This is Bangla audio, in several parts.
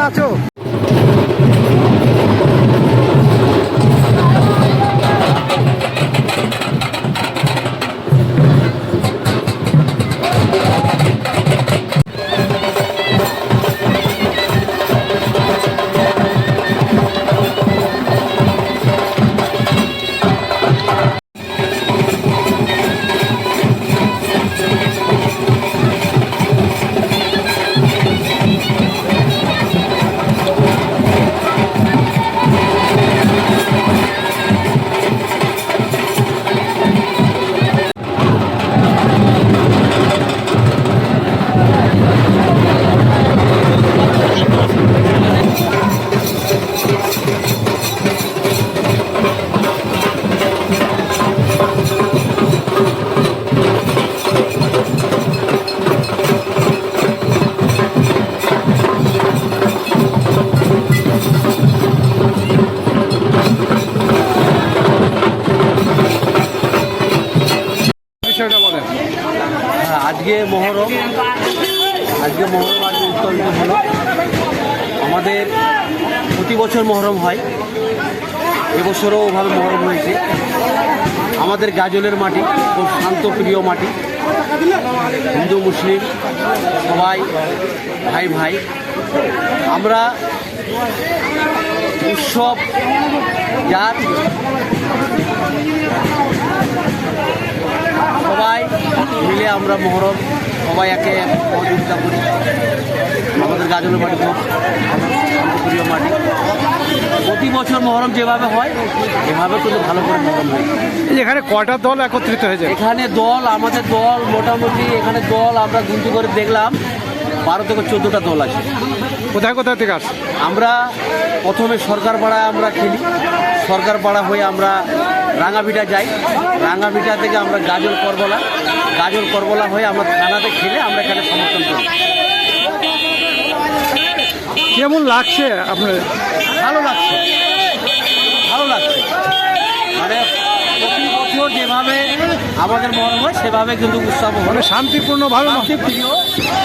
তুমি এর সাথে আছো বিষয়টা বলেন। হ্যাঁ, আজকে মহরম। আজকে মহরম আজকে উত্তোলিত হলো। আমাদের প্রতি বছর মহরম হয়। এবছরও ওভাবে মহরম হয়েছে। আমাদের গাজলের মাটি খুব শান্ত প্রিয় মাটি। হিন্দু মুসলিম সবাই ভাই ভাই। আমরা উৎসব যার সবাই মিলে আমরা মহরম সবাই একে সহযোগিতা করি। আমাদের গাজলের মাটি খুব প্রিয় মাটি। প্রতি বছর মহরম যেভাবে হয় এভাবে কিন্তু ভালো করে মহরম হয়। এখানে কয়টা দল একত্রিত হয়েছে? এখানে দল আমাদের দল মোটামুটি এখানে দল আমরা গুনতি করে দেখলাম বারো থেকে চোদ্দোটা দল আছে। কোথায় কোথায় থেকে আসছে? আমরা প্রথমে সরকার পাড়ায় আমরা খেলি। সরকার পাড়া হয়ে আমরা রাঙাভিটা যাই। রাঙাভিটা থেকে আমরা গাজল করবলা। গাজল করবলা হয়ে আমরা থানাতে খেলে আমরা এখানে সমর্থন করি। কেমন লাগছে আপনার ভালো লাগছে। ভালো লাগছে। মানে প্রতি বছর যেভাবে আমাদের মনে হয় সেভাবে কিন্তু উৎসব মানে হলো শান্তিপূর্ণ ভালো না শান্তিপ্রিয়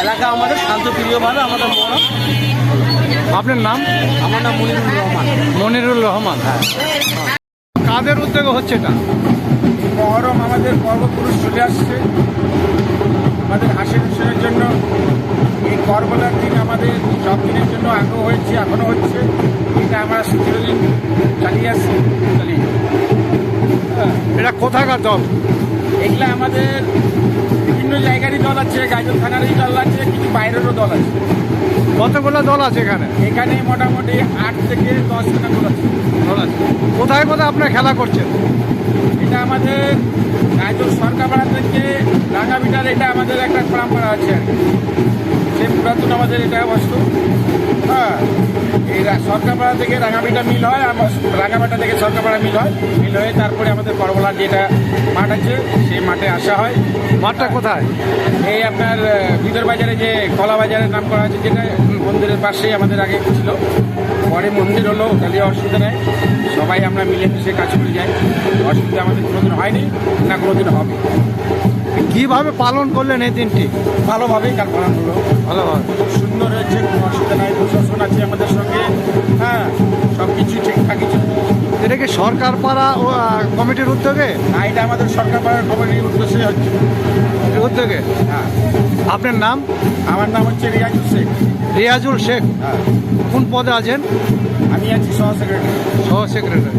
এলাকা আমাদের শান্তপ্রিয়ভাবে আমাদের মনে আপনার নাম? আমার নাম মনিরুল রহমান। মনিরুল রহমান। কাদের উদ্যোগে হচ্ছে এটা মহরম আমাদের পর্বপুরুষ চলে আসছে। আমাদের হাসির হোসেনের জন্য এই করবলার দিন আমাদের সব দিনের জন্য আগ্রহ হয়েছে এখনও হচ্ছে। এটা আমরা চিরদিন চালিয়ে আসছি। চালিয়ে হ্যাঁ, এটা কোথাকার দল? এগুলো আমাদের বিভিন্ন জায়গারই দল আছে গাজল থানারই দল আছে কিছু বাইরেরও দল আছে। কতগুলো দল আছে এখানে? এখানে মোটামুটি আট থেকে দশ খানা দল আছে। দল আছে। কোথায় কোথায় আপনার খেলা করছেন? এটা আমাদের গাজল সরকারপাড়া থেকে রাঙাবিটার এটা আমাদের একটা পরম্পরা আছে আর কি। সে পুরাতন আমাদের এটা বস্তু। হ্যাঁ। এই সরকারপাড়া থেকে রাঙাবিটা মিল হয় আর রাঙাবাটা থেকে সরকারপাড়া মিল হয়। মিল হয়ে তারপরে আমাদের করবলার যেটা মাঠ আছে সেই মাঠে আসা হয়। মাঠটা কোথায়? এই আপনার ভিতর বাজারে যে কলা বাজারের নাম করা আছে যেটা মন্দিরের পাশেই আমাদের আগে ছিল। পরে মন্দির হলো তাহলে অসুবিধা নেই। সবাই আমরা মিলেমিশে কাজ করে যাই। অসুবিধা আমাদের কোনোদিন হয়নি না কোনোদিন হবে। কীভাবে পালন করলেন এই দিনটি? ভালোভাবেই কাল পালন হলো। ভালোভাবে। হয়েছে কোনো অসুবিধা নাই প্রশাসন আছে আমাদের সঙ্গে। হ্যাঁ সব কিছু ঠিকঠাকই এটা কি সরকার পাড়া ও কমিটির উদ্যোগে? না এটা আমাদের সরকার পাড়ার খবরের উদ্দেশ্যে হচ্ছে। উদ্যোগে? হ্যাঁ। আপনার নাম? আমার নাম হচ্ছে রিয়াজ শেখ। রিয়াজুল শেখ। হ্যাঁ। কোন পদে আছেন? আমি আছি সহ সেক্রেটারি সহ সেক্রেটারি